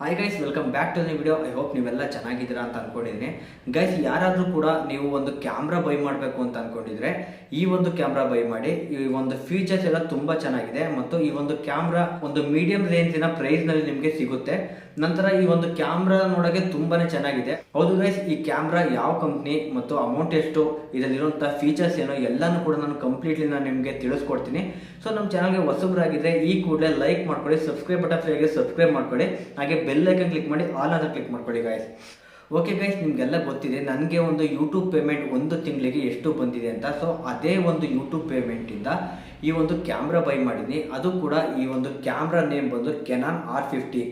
Hi guys welcome back to the video I hope ನೀವೆಲ್ಲ ಚೆನ್ನಾಗಿದ್ದೀರಾ ಅಂತ ಅನ್ಕೊಂಡಿದ್ದೀನಿ. ಗೈಸ್ ಯಾರಾದರೂ ಕೂಡ ನೀವು ಒಂದು ಕ್ಯಾಮ್ರಾ ಬೈ ಮಾಡಬೇಕು ಅಂತ ಅನ್ಕೊಂಡಿದ್ರೆ, ಈ ಒಂದು ಕ್ಯಾಮ್ರಾ ಬೈ ಮಾಡಿ, ಈ ಒಂದು ಫೀಚರ್ಸ್ ಎಲ್ಲ ತುಂಬ ಚೆನ್ನಾಗಿದೆ ಮತ್ತು ಈ ಒಂದು ಕ್ಯಾಮ್ರಾ ಒಂದು ಮೀಡಿಯಂ ರೇಂಜಿನ ಪ್ರೈಸ್ನಲ್ಲಿ ನಿಮಗೆ ಸಿಗುತ್ತೆ. ನಂತರ ಈ ಒಂದು ಕ್ಯಾಮ್ರಾ ನೋಡೋಕೆ ತುಂಬಾನೇ ಚೆನ್ನಾಗಿದೆ. ಹೌದು ಗೈಸ್ ಈ ಕ್ಯಾಮ್ರಾ ಯಾವ ಕಂಪ್ನಿ ಮತ್ತು ಅಮೌಂಟ್ ಎಷ್ಟು, ಇದರಲ್ಲಿರುವಂತಹ ಫೀಚರ್ಸ್ ಏನೋ, ಎಲ್ಲಾನು ಕೂಡ ನಾನು ಕಂಪ್ಲೀಟ್ಲಿ ನಾನು ನಿಮಗೆ ತಿಳಿಸ್ಕೊಡ್ತೀನಿ. ಸೊ ನಮ್ಮ ಚಾನಲ್ಗೆ ಹೊಸಬ್ರಾಗಿದ್ರೆ ಈ ಕೂಡಲೇ ಲೈಕ್ ಮಾಡ್ಕೊಳ್ಳಿ ಸಬ್ಸ್ಕ್ರೈಬ್ ಬಟನ್ ಫ್ರೀಗೆ ಸಬ್ಸ್ಕ್ರೈಬ್ ಮಾಡ್ಕೊಳ್ಳಿ, ಹಾಗೆ ಬೆಲ್ ಐಕನ್ ಕ್ಲಿಕ್ ಮಾಡಿ ಆಲ್ ಅಂತ ಕ್ಲಿಕ್ ಮಾಡ್ಕೊಳ್ಳಿ ಗೈಸ್ ಓಕೆ ಗೈಸ್ ನಿಮಗೆಲ್ಲ ಗೊತ್ತಿದೆ, ನನಗೆ ಒಂದು ಯೂಟ್ಯೂಬ್ ಪೇಮೆಂಟ್ ಒಂದು ತಿಂಗಳಿಗೆ ಎಷ್ಟು ಬಂದಿದೆ ಅಂತ. ಸೊ ಅದೇ ಒಂದು ಯೂಟ್ಯೂಬ್ ಪೇಮೆಂಟಿಂದ ಈ ಒಂದು ಕ್ಯಾಮ್ರಾ ಬೈ ಮಾಡಿದ್ದೀನಿ ಅದು ಕೂಡ ಈ ಒಂದು ಕ್ಯಾಮ್ರಾ ನೇಮ್ ಬಂದು ಕೆನಾನ್ ಆರ್ ಫಿಫ್ಟಿ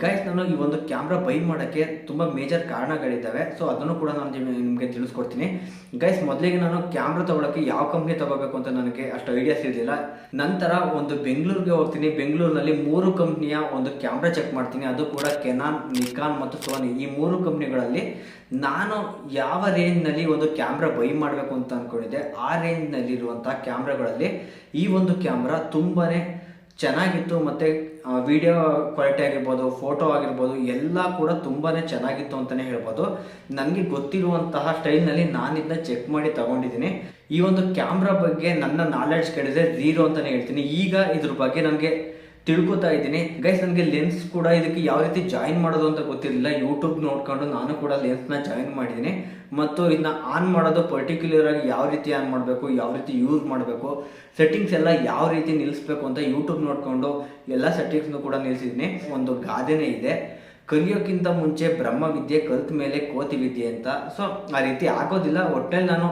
ಗೈಸ್ ನಾನು ಈ ಒಂದು ಕ್ಯಾಮ್ರಾ ಬೈ ಮಾಡೋಕ್ಕೆ ತುಂಬ ಮೇಜರ್ ಕಾರಣಗಳಿದ್ದಾವೆ. ಸೊ ಅದನ್ನು ಕೂಡ ನಾನು ನಿಮಗೆ ತಿಳಿಸ್ಕೊಡ್ತೀನಿ. ಗೈಸ್ ಮೊದಲಿಗೆ ನಾನು ಕ್ಯಾಮ್ರಾ ತೊಗೊಳಕ್ಕೆ ಯಾವ ಕಂಪ್ನಿ ತಗೋಬೇಕು ಅಂತ ನನಗೆ ಅಷ್ಟು ಐಡಿಯಾಸ್ ಇರಲಿಲ್ಲ ನಂತರ ಒಂದು ಬೆಂಗಳೂರಿಗೆ ಹೋಗ್ತೀನಿ. ಬೆಂಗಳೂರಿನಲ್ಲಿ ಮೂರು ಕಂಪ್ನಿಯ ಒಂದು ಕ್ಯಾಮ್ರಾ ಚೆಕ್ ಮಾಡ್ತೀನಿ. ಅದು ಕೂಡ ಕೆನಾನ್ ನಿಕಾನ್ ಮತ್ತು ಸೋನಿ ಈ ಮೂರು ಕಂಪ್ನಿಗಳಲ್ಲಿ ನಾನು ಯಾವ ರೇಂಜ್ನಲ್ಲಿ ಒಂದು ಕ್ಯಾಮ್ರಾ ಬೈ ಮಾಡಬೇಕು ಅಂತ ಅಂದ್ಕೊಂಡಿದ್ದೆ ಆ ರೇಂಜ್ನಲ್ಲಿರುವಂಥ ಕ್ಯಾಮ್ರಾಗಳಲ್ಲಿ ಈ ಒಂದು ಕ್ಯಾಮ್ರಾ ತುಂಬಾನೇ ಚೆನ್ನಾಗಿತ್ತು ಮತ್ತು ವಿಡಿಯೋ ಕ್ವಾಲಿಟಿ ಆಗಿರ್ಬೋದು ಫೋಟೋ ಆಗಿರ್ಬೋದು, ಎಲ್ಲ ಕೂಡ ತುಂಬಾ ಚೆನ್ನಾಗಿತ್ತು ಅಂತಲೇ ಹೇಳ್ಬೋದು. ನನಗೆ ಗೊತ್ತಿರುವಂತಹ ಸ್ಟೈಲ್ನಲ್ಲಿ ನಾನು ಇದನ್ನ ಚೆಕ್ ಮಾಡಿ ತಗೊಂಡಿದ್ದೀನಿ. ಈ ಒಂದು ಕ್ಯಾಮ್ರಾ ಬಗ್ಗೆ ನನ್ನ ನಾಲೆಡ್ಜ್ ಕೇಳಿದ್ರೆ ಝೀರೋ ಅಂತಲೇ ಹೇಳ್ತೀನಿ. ಈಗ ಇದ್ರ ಬಗ್ಗೆ ನನಗೆ ತಿಳ್ಕೊತಾ ಇದ್ದೀನಿ. ಗೈಸ್ ನನಗೆ ಲೆನ್ಸ್ ಕೂಡ ಇದಕ್ಕೆ ಯಾವ ರೀತಿ ಜಾಯಿನ್ ಮಾಡೋದು ಅಂತ ಗೊತ್ತಿರಲಿಲ್ಲ. ಯೂಟ್ಯೂಬ್ ನೋಡ್ಕೊಂಡು ನಾನು ಕೂಡ ಲೆನ್ಸ್ನ ಜಾಯಿನ್ ಮಾಡಿದ್ದೀನಿ. ಮತ್ತು ಇದನ್ನ ಆನ್ ಮಾಡೋದು ಪರ್ಟಿಕ್ಯುಲರ್ ಆಗಿ ಯಾವ ರೀತಿ ಆನ್ ಮಾಡಬೇಕು, ಯಾವ ರೀತಿ ಯೂಸ್ ಮಾಡಬೇಕು ಸೆಟ್ಟಿಂಗ್ಸ್ ಎಲ್ಲ ಯಾವ ರೀತಿ ನಿಲ್ಲಿಸ್ಬೇಕು ಅಂತ ಯೂಟ್ಯೂಬ್ ನೋಡಿಕೊಂಡು ಎಲ್ಲ ಸೆಟ್ಟಿಂಗ್ಸ್ನು ಕೂಡ ನಿಲ್ಲಿಸಿದ್ದೀನಿ ಒಂದು ಗಾದೆನೇ ಇದೆ. ಕಲಿಯೋಕ್ಕಿಂತ ಮುಂಚೆ ಬ್ರಹ್ಮವಿದ್ಯೆ ಕಲಿತ ಮೇಲೆ ಕೋತಿ ವಿದ್ಯೆ ಅಂತ. ಸೊ ಆ ರೀತಿ ಆಗೋದಿಲ್ಲ. ಒಟ್ಟಲ್ಲಿ ನಾನು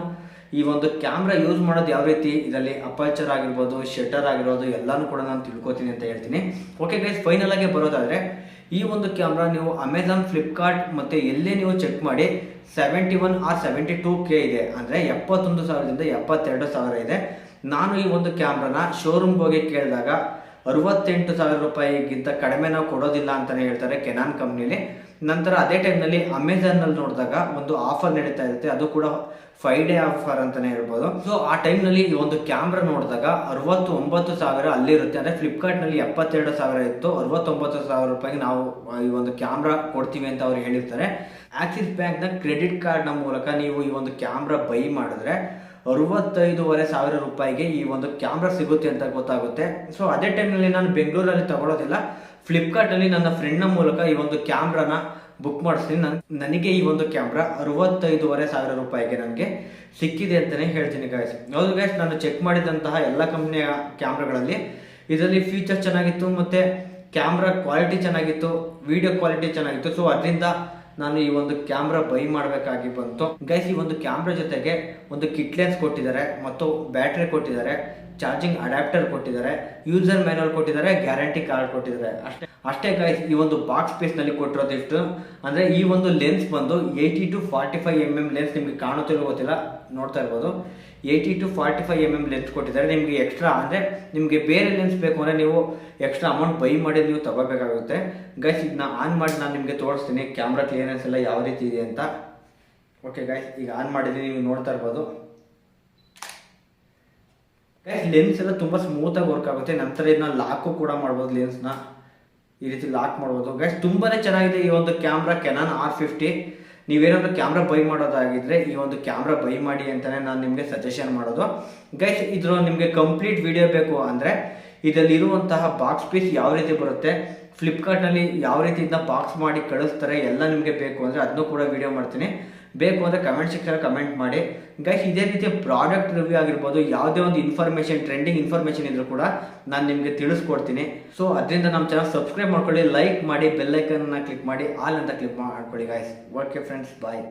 ಈ ಒಂದು ಕ್ಯಾಮ್ರಾ ಯೂಸ್ ಮಾಡೋದು ಯಾವ ರೀತಿ? ಇದರಲ್ಲಿ ಅಪರ್ಚರ್ ಆಗಿರ್ಬೋದು ಶಟರ್ ಆಗಿರ್ಬೋದು, ಎಲ್ಲಾನು ಕೂಡ ನಾನು ತಿಳ್ಕೊತೀನಿ ಅಂತ ಹೇಳ್ತೀನಿ. ಓಕೆ ಗೈಸ್ ಫೈನಲ್ ಆಗಿ ಬರೋದಾದ್ರೆ, ಈ ಒಂದು ಕ್ಯಾಮ್ರಾ ನೀವು ಅಮೆಝಾನ್ ಫ್ಲಿಪ್ಕಾರ್ಟ್ ಮತ್ತೆ ಎಲ್ಲೇ ನೀವು ಚೆಕ್ ಮಾಡಿ seventy one or seventy two K ಇದೆ. ಅಂದರೆ ಎಪ್ಪತ್ತೊಂದು ಸಾವಿರದಿಂದ ಎಪ್ಪತ್ತೆರಡು ಸಾವಿರ ಇದೆ. ನಾನು ಈ ಒಂದು ಕ್ಯಾಮ್ರಾನ ಶೋರೂಮ್ಗೆ ಹೋಗಿ ಕೇಳಿದಾಗ, ಅರವತ್ತೆಂಟು ಸಾವಿರ ರೂಪಾಯಿಗಿಂತ ಕಡಿಮೆ ನಾವು ಕೊಡೋದಿಲ್ಲ ಅಂತಲೇ ಹೇಳ್ತಾರೆ ಕೆನಾನ್ ಕಂಪ್ನಿಲಿ ನಂತರ ಅದೇ ಟೈಮ್ನಲ್ಲಿ ಅಮೆಝಾನ್ನಲ್ಲಿ ನೋಡಿದಾಗ ಒಂದು ಆಫರ್ ನಡೀತಾ ಇರುತ್ತೆ. ಅದು ಕೂಡ ಫೈವ್ ಡೇ ಆಫರ್ ಅಂತಲೇ ಹೇಳ್ಬೋದು. ಸೊ ಆ ಟೈಮ್ನಲ್ಲಿ ಈ ಒಂದು ಕ್ಯಾಮ್ರಾ ನೋಡಿದಾಗ ಅರವತ್ತು ಒಂಬತ್ತು ಸಾವಿರ ಅಲ್ಲಿರುತ್ತೆ ಅಂದರೆ ಫ್ಲಿಪ್ಕಾರ್ಟ್ನಲ್ಲಿ ಎಪ್ಪತ್ತೆರಡು ಸಾವಿರ ಇತ್ತು. ಅರವತ್ತೊಂಬತ್ತು ಸಾವಿರ ರೂಪಾಯಿಗೆ ನಾವು ಈ ಒಂದು ಕ್ಯಾಮ್ರಾ ಕೊಡ್ತೀವಿ ಅಂತ ಅವ್ರು ಹೇಳಿರ್ತಾರೆ. ಆಕ್ಸಿಸ್ ಬ್ಯಾಂಕ್ನ ಕ್ರೆಡಿಟ್ ಕಾರ್ಡ್ನ ಮೂಲಕ ನೀವು ಈ ಒಂದು ಕ್ಯಾಮ್ರಾ ಬೈ ಮಾಡಿದ್ರೆ ಅರವತ್ತೈದೂವರೆ ಸಾವಿರ ರೂಪಾಯಿಗೆ ಈ ಒಂದು ಕ್ಯಾಮ್ರಾ ಸಿಗುತ್ತೆ ಅಂತ ಗೊತ್ತಾಗುತ್ತೆ. ಸೊ ಅದೇ ಟೈಮ್ನಲ್ಲಿ ನಾನು ಬೆಂಗಳೂರಲ್ಲಿ ತಗೊಳ್ಳೋದಿಲ್ಲ ಫ್ಲಿಪ್ಕಾರ್ಟಲ್ಲಿ ನನ್ನ ಫ್ರೆಂಡ್ನ ಮೂಲಕ ಈ ಒಂದು ಕ್ಯಾಮ್ರಾನ ಬುಕ್ ಮಾಡಿಸ್ತೀನಿ ನನ್ ನನಗೆ ಈ ಒಂದು ಕ್ಯಾಮ್ರಾ ಅರವತ್ತೈದೂವರೆ ಸಾವಿರ ರೂಪಾಯಿಗೆ ನನಗೆ ಸಿಕ್ಕಿದೆ ಅಂತಲೇ ಹೇಳ್ತೀನಿ ಗಾಯ್ಸ್ ಹೌದು ಗೈಸ್ ನಾನು ಚೆಕ್ ಮಾಡಿದಂತಹ ಎಲ್ಲ ಕಂಪ್ನಿಯ ಕ್ಯಾಮ್ರಾಗಳಲ್ಲಿ ಇದರಲ್ಲಿ ಫೀಚರ್ ಚೆನ್ನಾಗಿತ್ತು ಮತ್ತು ಕ್ಯಾಮ್ರಾ ಕ್ವಾಲಿಟಿ ಚೆನ್ನಾಗಿತ್ತು ವಿಡಿಯೋ ಕ್ವಾಲಿಟಿ ಚೆನ್ನಾಗಿತ್ತು. ಸೊ ಅದರಿಂದ ನಾನು ಈ ಒಂದು ಕ್ಯಾಮ್ರಾ ಬೈ ಮಾಡಬೇಕಾಗಿ ಬಂತು. ಗೈಸ್ ಈ ಒಂದು ಕ್ಯಾಮ್ರಾ ಜೊತೆಗೆ ಒಂದು ಕಿಟ್ಲೆನ್ಸ್ ಕೊಟ್ಟಿದ್ದಾರೆ ಮತ್ತು ಬ್ಯಾಟ್ರಿ ಕೊಟ್ಟಿದ್ದಾರೆ. ಚಾರ್ಜಿಂಗ್ ಅಡ್ಯಾಪ್ಟರ್ ಕೊಟ್ಟಿದ್ದಾರೆ, ಯೂಸರ್ ಮ್ಯಾನುವಲ್ ಕೊಟ್ಟಿದ್ದಾರೆ, ಗ್ಯಾರಂಟಿ ಕಾರ್ಡ್ ಕೊಟ್ಟಿದ್ದಾರೆ. ಅಷ್ಟೇ ಅಷ್ಟೇ ಗೈಸ್ ಈ ಒಂದು ಬಾಕ್ಸ್ ಪೀಸ್ನಲ್ಲಿ ಕೊಟ್ಟಿರೋದಿಷ್ಟು ಅಂದರೆ ಈ ಒಂದು ಲೆನ್ಸ್ ಬಂದು eighty to forty five M M lens ನಿಮಗೆ ಕಾಣುತ್ತಿರೋ ಗೊತ್ತಿಲ್ಲ, ನೋಡ್ತಾ ಇರ್ಬೋದು. Eighty to forty five M M lens ಕೊಟ್ಟಿದ್ದಾರೆ. ನಿಮಗೆ ಎಕ್ಸ್ಟ್ರಾ ಅಂದರೆ ನಿಮಗೆ ಬೇರೆ ಲೆನ್ಸ್ ಬೇಕು ಅಂದರೆ ನೀವು ಎಕ್ಸ್ಟ್ರಾ ಅಮೌಂಟ್ ಬೈ ಮಾಡಿ ನೀವು ತಗೋಬೇಕಾಗುತ್ತೆ. ಗೈಸ್ ಇದನ್ನ ಆನ್ ಮಾಡಿ ನಾನು ನಿಮಗೆ ತೋರಿಸ್ತೀನಿ. ಕ್ಯಾಮ್ರಾ ಕ್ಲಿಯರೆನ್ಸ್ ಎಲ್ಲ ಯಾವ ರೀತಿ ಇದೆ ಅಂತ. ಓಕೆ ಗೈಸ್ ಈಗ ಆನ್ ಮಾಡಿದ್ದೀನಿ ನೀವು ನೋಡ್ತಾ ಇರ್ಬೋದು. ಲೆನ್ಸ್ ಎಲ್ಲ ತುಂಬ ಸ್ಮೂತಾಗಿ ವರ್ಕ್ ಆಗುತ್ತೆ. ನಂತರ ಇದನ್ನ ಲಾಕು ಕೂಡ ಮಾಡ್ಬೋದು ಲೆನ್ಸ್ನ ಈ ರೀತಿ ಲಾಕ್ ಮಾಡ್ಬೋದು. ಗೈಸ್ ತುಂಬಾನೇ ಚೆನ್ನಾಗಿದೆ ಈ ಒಂದು ಕ್ಯಾಮ್ರಾ ಕೆನಾನ್ ಆರ್ ಫಿಫ್ಟಿ ನೀವೇನಾದ್ರು ಕ್ಯಾಮ್ರಾ ಬೈ ಮಾಡೋದಾಗಿದ್ರೆ ಈ ಒಂದು ಕ್ಯಾಮ್ರಾ ಬೈ ಮಾಡಿ ಅಂತಾನೆ ನಾನು ನಿಮಗೆ ಸಜೆಷನ್ ಮಾಡೋದು. ಗೈಸ್ ಇದ್ರ ನಿಮಗೆ ಕಂಪ್ಲೀಟ್ ವಿಡಿಯೋ ಬೇಕು ಅಂದರೆ ಇದರಲ್ಲಿರುವಂತಹ ಬಾಕ್ಸ್ ಪೀಸ್ ಯಾವ ರೀತಿ ಬರುತ್ತೆ ಫ್ಲಿಪ್ಕಾರ್ಟ್ನಲ್ಲಿ ಯಾವ ರೀತಿ ಇದನ್ನ ಬಾಕ್ಸ್ ಮಾಡಿ ಕಳಿಸ್ತಾರೆ ಎಲ್ಲ ನಿಮಗೆ ಬೇಕು ಅಂದರೆ ಅದನ್ನು ಕೂಡ ವಿಡಿಯೋ ಮಾಡ್ತೀನಿ. ಬೇಕು ಅಂದರೆ ಕಮೆಂಟ್ ಸೆಕ್ಷನ್ ಕಮೆಂಟ್ ಮಾಡಿ. ಗೈಸ್ ಇದೇ ರೀತಿ ಪ್ರಾಡಕ್ಟ್ ರಿವ್ಯೂ ಆಗಿರ್ಬೋದು, ಯಾವುದೇ ಒಂದು ಇನ್ಫಾರ್ಮೇಷನ್ ಟ್ರೆಂಡಿಂಗ್ ಇನ್ಫಾರ್ಮೇಷನ್ ಇದ್ರೂ ಕೂಡ ನಾನು ನಿಮಗೆ ತಿಳಿಸ್ಕೊಡ್ತೀನಿ. ಸೊ ಅದರಿಂದ ನಮ್ಮ ಚಾನಲ್ ಸಬ್ಸ್ಕ್ರೈಬ್ ಮಾಡ್ಕೊಳ್ಳಿ ಲೈಕ್ ಮಾಡಿ ಬೆಲ್ಲೈಕನ್ನ ಕ್ಲಿಕ್ ಮಾಡಿ ಆಲ್ ಅಂತ ಕ್ಲಿಕ್ ಮಾಡ್ಕೊಳ್ಳಿ ಗೈಸ್ ಓಕೆ ಫ್ರೆಂಡ್ಸ್ ಬಾಯ್